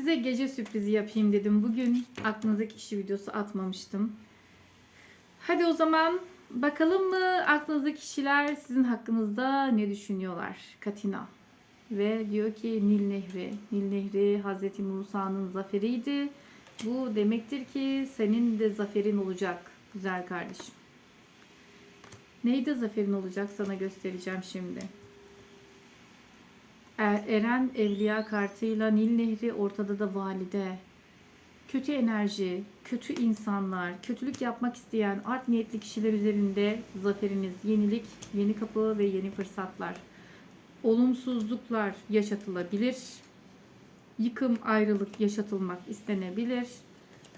Size gece sürprizi yapayım dedim. Bugün aklınızdaki kişi videosu atmamıştım. Hadi o zaman bakalım mı aklınızdaki kişiler sizin hakkınızda ne düşünüyorlar? Katina. Ve diyor ki Nil Nehri. Nil Nehri Hazreti Musa'nın zaferiydi. Bu demektir ki senin de zaferin olacak güzel kardeşim. Neydi zaferin olacak sana göstereceğim şimdi. Er- Eren Evliya kartıyla Nil Nehri ortada da valide. Kötü enerji, kötü insanlar, kötülük yapmak isteyen art niyetli kişiler üzerinde zaferiniz, yenilik, yeni kapı ve yeni fırsatlar. Olumsuzluklar yaşatılabilir. Yıkım, ayrılık yaşatılmak istenebilir.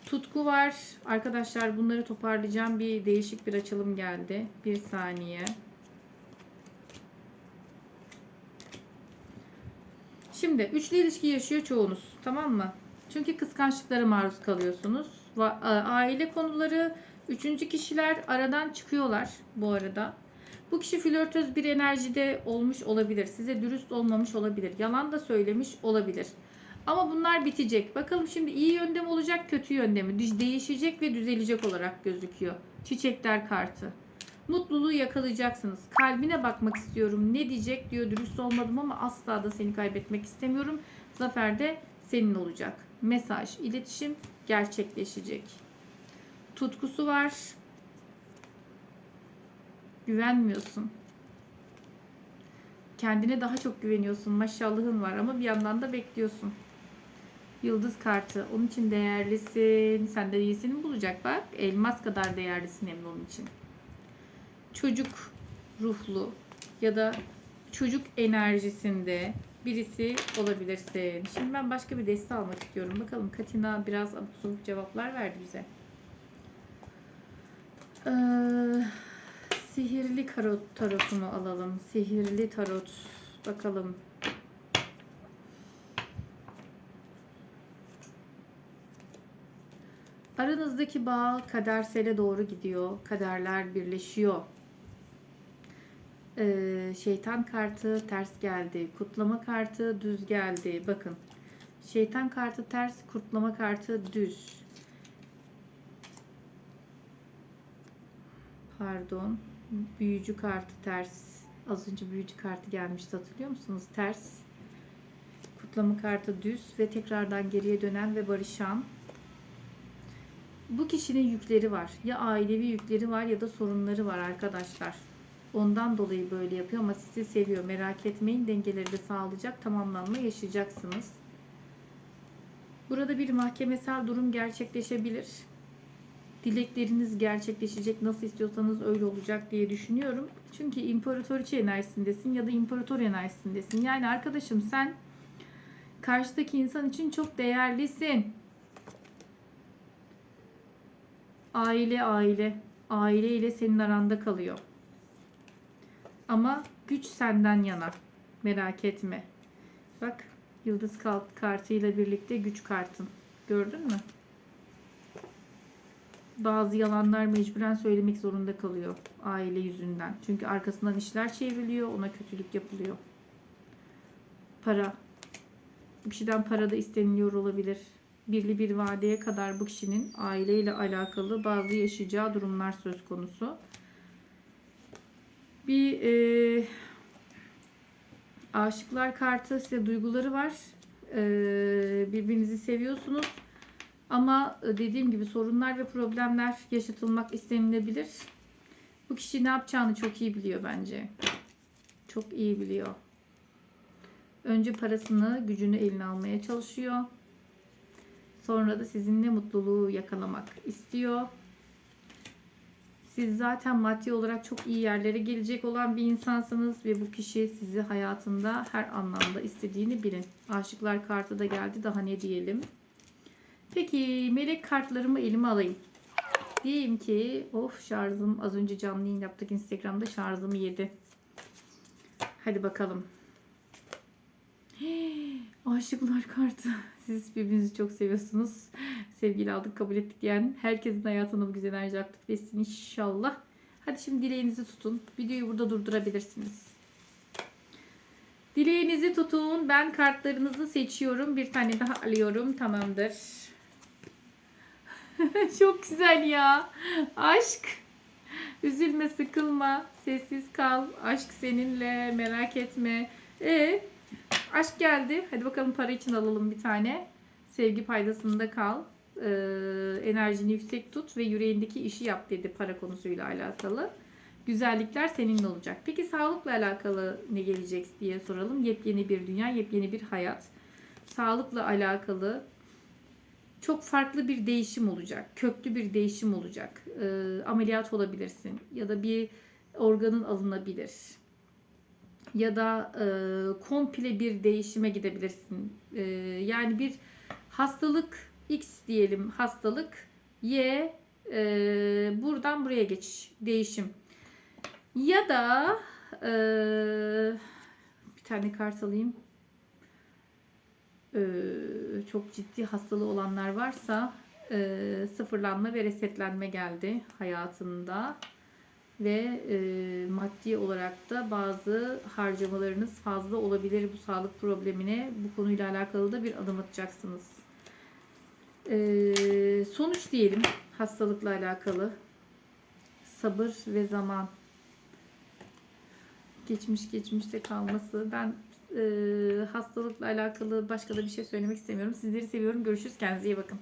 Tutku var. Arkadaşlar bunları toparlayacağım. Bir değişik bir açılım geldi. Bir saniye. Şimdi üçlü ilişki yaşıyor çoğunuz. Tamam mı? Çünkü kıskançlıklara maruz kalıyorsunuz. A- Aile konuları, üçüncü kişiler aradan çıkıyorlar bu arada. Bu kişi flörtöz bir enerjide olmuş olabilir. Size dürüst olmamış olabilir. Yalan da söylemiş olabilir. Ama bunlar bitecek. Bakalım şimdi iyi yönde mi olacak, kötü yönde mi? Değişecek ve düzelecek olarak gözüküyor. Çiçekler kartı. Mutluluğu yakalayacaksınız. Kalbine bakmak istiyorum. Ne diyecek diyor. Dürüst olmadım ama asla da seni kaybetmek istemiyorum. Zafer de senin olacak. Mesaj, iletişim gerçekleşecek. Tutkusu var. Güvenmiyorsun. Kendine daha çok güveniyorsun. Maşallahın var ama bir yandan da bekliyorsun. Yıldız kartı. Onun için değerlisin. Sen de iyisini bulacak bak. Elmas kadar değerlisin hem onun için. Çocuk ruhlu ya da çocuk enerjisinde birisi olabilirsin. Şimdi ben başka bir deste almak istiyorum. Bakalım Katina biraz sabuk cevaplar verdi bize. Ee, sihirli tarot tarotunu alalım. Sihirli tarot. Bakalım. Aranızdaki bağ kadersele doğru gidiyor. Kaderler birleşiyor. Ee, şeytan kartı ters geldi. Kutlama kartı düz geldi. Bakın. Şeytan kartı ters, kutlama kartı düz. Pardon. Büyücü kartı ters. Az önce büyücü kartı gelmişti hatırlıyor musunuz? Ters. Kutlama kartı düz ve tekrardan geriye dönen ve barışan. Bu kişinin yükleri var. Ya ailevi yükleri var ya da sorunları var arkadaşlar. Ondan dolayı böyle yapıyor ama sizi seviyor. Merak etmeyin dengeleri de sağlayacak. Tamamlanma yaşayacaksınız. Burada bir mahkemesel durum gerçekleşebilir. Dilekleriniz gerçekleşecek. Nasıl istiyorsanız öyle olacak diye düşünüyorum. Çünkü imparatoriçe enerjisindesin ya da imparator enerjisindesin. Yani arkadaşım sen karşıdaki insan için çok değerlisin. Aile aile. Aile ile senin aranda kalıyor. Ama güç senden yana. Merak etme. Bak yıldız kart kartıyla birlikte güç kartın. Gördün mü? Bazı yalanlar mecburen söylemek zorunda kalıyor aile yüzünden. Çünkü arkasından işler çevriliyor, ona kötülük yapılıyor. Para. Bu kişiden para da isteniliyor olabilir. Birli bir vadeye kadar bu kişinin aileyle alakalı bazı yaşayacağı durumlar söz konusu. Bir e, aşıklar kartı size duyguları var. E, birbirinizi seviyorsunuz. Ama dediğim gibi sorunlar ve problemler yaşatılmak istenilebilir. Bu kişi ne yapacağını çok iyi biliyor bence. Çok iyi biliyor. Önce parasını, gücünü eline almaya çalışıyor. Sonra da sizinle mutluluğu yakalamak istiyor. Siz zaten maddi olarak çok iyi yerlere gelecek olan bir insansınız ve bu kişi sizi hayatında her anlamda istediğini bilin. Aşıklar kartı da geldi. Daha ne diyelim? Peki melek kartlarımı elime alayım. Diyeyim ki of şarjım az önce canlı yayın yaptık Instagram'da şarjımı yedi. Hadi bakalım. Aşıklar kartı. Siz birbirinizi çok seviyorsunuz. Sevgili aldık kabul ettik diyen herkesin hayatına bu güzel enerji aktif etsin inşallah. Hadi şimdi dileğinizi tutun. Videoyu burada durdurabilirsiniz. Dileğinizi tutun. Ben kartlarınızı seçiyorum. Bir tane daha alıyorum. Tamamdır. Çok güzel ya. Aşk. Üzülme, sıkılma. Sessiz kal. Aşk seninle. Merak etme. E aşk geldi. Hadi bakalım para için alalım bir tane. Sevgi paydasında kal. Ee, enerjini yüksek tut ve yüreğindeki işi yap dedi para konusuyla alakalı. Güzellikler seninle olacak. Peki sağlıkla alakalı ne gelecek diye soralım. Yepyeni bir dünya, yepyeni bir hayat. Sağlıkla alakalı çok farklı bir değişim olacak. Köklü bir değişim olacak. Ee, ameliyat olabilirsin ya da bir organın alınabilir. Ya da e, komple bir değişime gidebilirsin. E, yani bir hastalık X diyelim hastalık Y e, buradan buraya geçiş değişim. Ya da e, bir tane kart alayım. E, çok ciddi hastalığı olanlar varsa e, sıfırlanma ve resetlenme geldi hayatında ve e, maddi olarak da bazı harcamalarınız fazla olabilir bu sağlık problemine. Bu konuyla alakalı da bir adım atacaksınız. E, sonuç diyelim hastalıkla alakalı. Sabır ve zaman. Geçmiş geçmişte kalması. Ben e, hastalıkla alakalı başka da bir şey söylemek istemiyorum. Sizleri seviyorum. Görüşürüz. Kendinize iyi bakın.